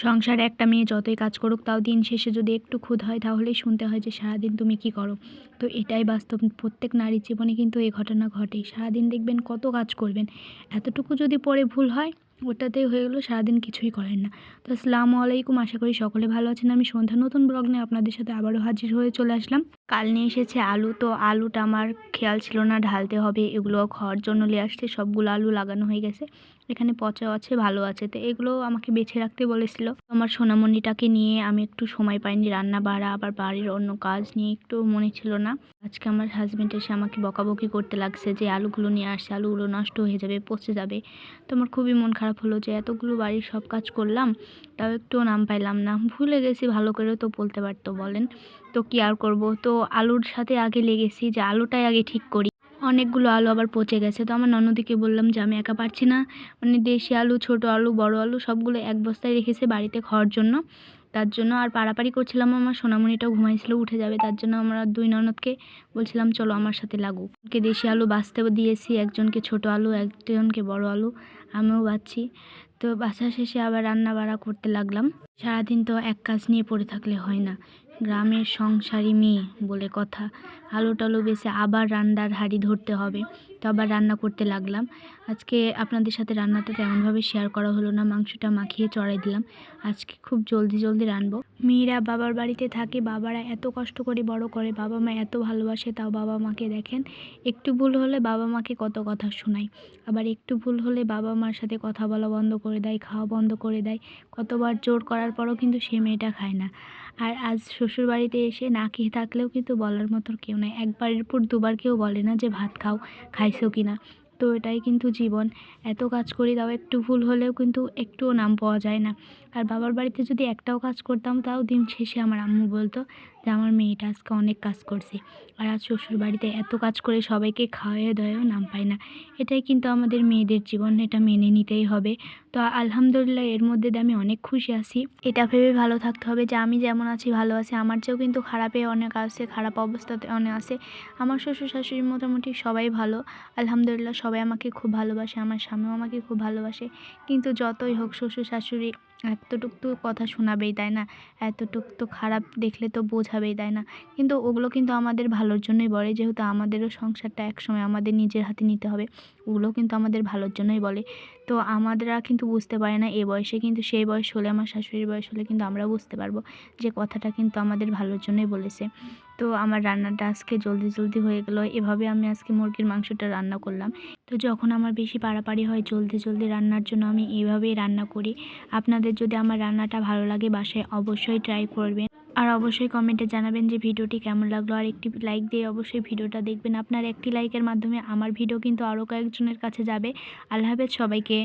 সংসারে একটা মেয়ে যতই কাজ করুক, তাও দিন শেষে যদি একটু ক্ষুদ হয়, তাহলেই শুনতে হয় যে সারাদিন তুমি কি করো। তো এটাই বাস্তব। প্রত্যেক নারীর জীবনে কিন্তু এই ঘটনা ঘটে সারাদিন দেখবেন কত কাজ করবেন। এতটুকু যদি পরে ভুল হয় ওটাতেই হয়ে গেলো সারাদিন কিছুই করেন না। তো আসসালামু আলাইকুম, আশা করি সকলে ভালো আছেন। আমি সন্ধ্যা, নতুন ব্লগ নিয়ে আপনাদের সাথে আবারও হাজির হয়ে চলে আসলাম। কাল নিয়ে এসেছে আলু, তো আলুটা আমার খেয়াল ছিল না, ঢালতে হবে। এগুলো খাওয়ার জন্য নিয়ে আসছে, সবগুলো আলু লাগানো হয়ে গেছে। এখানে পচা আছে, ভালো আছে। তো এগুলো আমাকে বেছে রাখতে বলেছিল। আমার সোনামণিটাকে নিয়ে আমি একটু সময় পাইনি রান্না বাড়া আবার বাড়ির অন্য কাজ নিয়ে একটু মনে ছিল না। আজকে আমার হাজব্যান্ড এসে আমাকে বকাবকি করতে লাগছে যে আলুগুলো নিয়ে আসছে আলুগুলো নষ্ট হয়ে যাবে, পচে যাবে। তো আমার খুবই মন খারাপ হলো যে এতগুলো বাড়ির সব কাজ করলাম, তাও একটুও নাম পাইলাম না। ভুলে গেছি ভালো করেও তো বলতে পারতো বলেন। তো কি আর করব? তো আলুর সাথে আগে লেগেছি যে আলুটাই আগে ঠিক করি। অনেকগুলো আলু আবার পচে গেছে। তো আমার ননদিকে বললাম যে আমি একা পারছি না। মানে দেশি আলু, ছোট আলু, বড় আলু সবগুলো এক বস্তায় রেখেছে বাড়িতে খাওয়ার জন্য। তার জন্য আর পাড়াপাড়ি করছিলাম আমার, সোনামণিটাও ঘুমাইছিল, উঠে যাবে। তার জন্য আমরা দুই ননদকে বলছিলাম, চলো আমার সাথে লাগু কে দেশি আলু বাঁচতেও দিয়েছি, একজনকে ছোট আলু, একজনকে বড় আলু, আমিও বাঁচছি তো বাসা শেষে আবার রান্না বাড়া করতে লাগলাম। সারাদিন তো এক কাজ নিয়ে পড়ে থাকলে হয় না। গ্রামের সংসারী মেয়ে বলে কথা। আলু টালু বেছে আবার রান্নার হাঁড়ি ধরতে হবে। তো আবার রান্না করতে লাগলাম। আজকে আপনাদের সাথে রান্নাটা তেমনভাবে শেয়ার করা হলো না। মাংসটা মাখিয়ে চড়াই দিলাম। আজকে খুব জলদি জলদি রানবো মেয়েরা বাবার বাড়িতে থাকে। বাবারা এত কষ্ট করে বড় করে। বাবা মা এত ভালোবাসে, তাও বাবা মাকে দেখেন। একটু ভুল হলে বাবা মাকে কত কথা শোনায় আবার একটু ভুল হলে বাবা মার সাথে কথা বলা বন্ধ করে দেয়, খাওয়া বন্ধ করে দেয়। কতবার জোর করার পরও কিন্তু সে মেয়েটা খায় না। আর আজ শ্বশুর বাড়িতে এসে না খেয়ে থাকলেও কিন্তু বলার মতো কেউ নাই। একবারের পর দুবার কেউ বলে না যে ভাত খাও, খাইছো কি না তো এটাই কিন্তু জীবন। এত কাজ করি, তাও একটু ভুল হলেও কিন্তু একটুও নাম পাওয়া যায় না। আর বাবার বাড়িতে যদি একটাও কাজ করতাম, তাও দিন শেষে আমার আম্মু বলতো যে, আমার মেয়েটা আজকে অনেক কাজ করছে। আর আজ শ্বশুর বাড়িতে এত কাজ করে সবাইকে খাওয়াইয়ে দেওয়াও নাম পায় না। এটাই কিন্তু আমাদের মেয়েদের জীবন, এটা মেনে নিতেই হবে। তো আলহামদুলিল্লাহ, এর মধ্যে আমি অনেক খুশি আছি। এটা ভেবে ভালো থাকতে হবে যে, আমি যেমন আছি, ভালো আছি। আমার চেয়েও কিন্তু খারাপে অনেক আছে, খারাপ অবস্থাতে অনেক আছে। আমার শ্বশুর শাশুড়ি মোটামুটি সবাই ভালো। আলহামদুলিল্লাহ সবাই আমাকে খুব ভালোবাসে আমার স্বামীও আমাকে খুব ভালোবাসে। কিন্তু যতই হোক শ্বশুর শাশুড়ি এতটুক তো কথা শোনাবেই, তাই না? এতটুক তো খারাপ দেখলে তো বোঝাবেই, তাই না? কিন্তু ওগুলো কিন্তু আমাদের ভালোর জন্যই বলে, যেহেতু আমাদেরও সংসারটা একসময় আমাদের নিজের হাতে নিতে হবে, ওগুলো কিন্তু আমাদের ভালোর জন্যই বলে। তো আমাদেরা কিন্তু বুঝতে পারে না, এ বয়সে কিন্তু সেই বয়স হলে, আমার শাশুড়ির বয়স হলে কিন্তু আমরা বুঝতে পারব যে কথাটা কিন্তু আমাদের ভালোর জন্যই বলেছে। তো আমার রান্নাটা আজকে জলদি জলদি হয়ে গেলো, এভাবে আমি আজকে মুরগির মাংসটা রান্না করলাম। তো যখন আমার বেশি পাড়াপাড়ি হয়, জলদি জলদি রান্নার জন্য আমি এভাবেই রান্না করি। আপনাদের যদি আমার রান্নাটা ভালো লাগে বাসায় অবশ্যই ট্রাই করবেন। আর অবশ্যই কমেন্টে জানাবেন যে ভিডিওটি কেমন লাগল। আর একটি লাইক দিয়ে অবশ্যই ভিডিওটা দেখবেন। আপনার একটি লাইকের মাধ্যমে আমার ভিডিও কিন্তু আরও কয়েকজনের কাছে যাবে। আল্লাহ হাফেজ সবাইকে।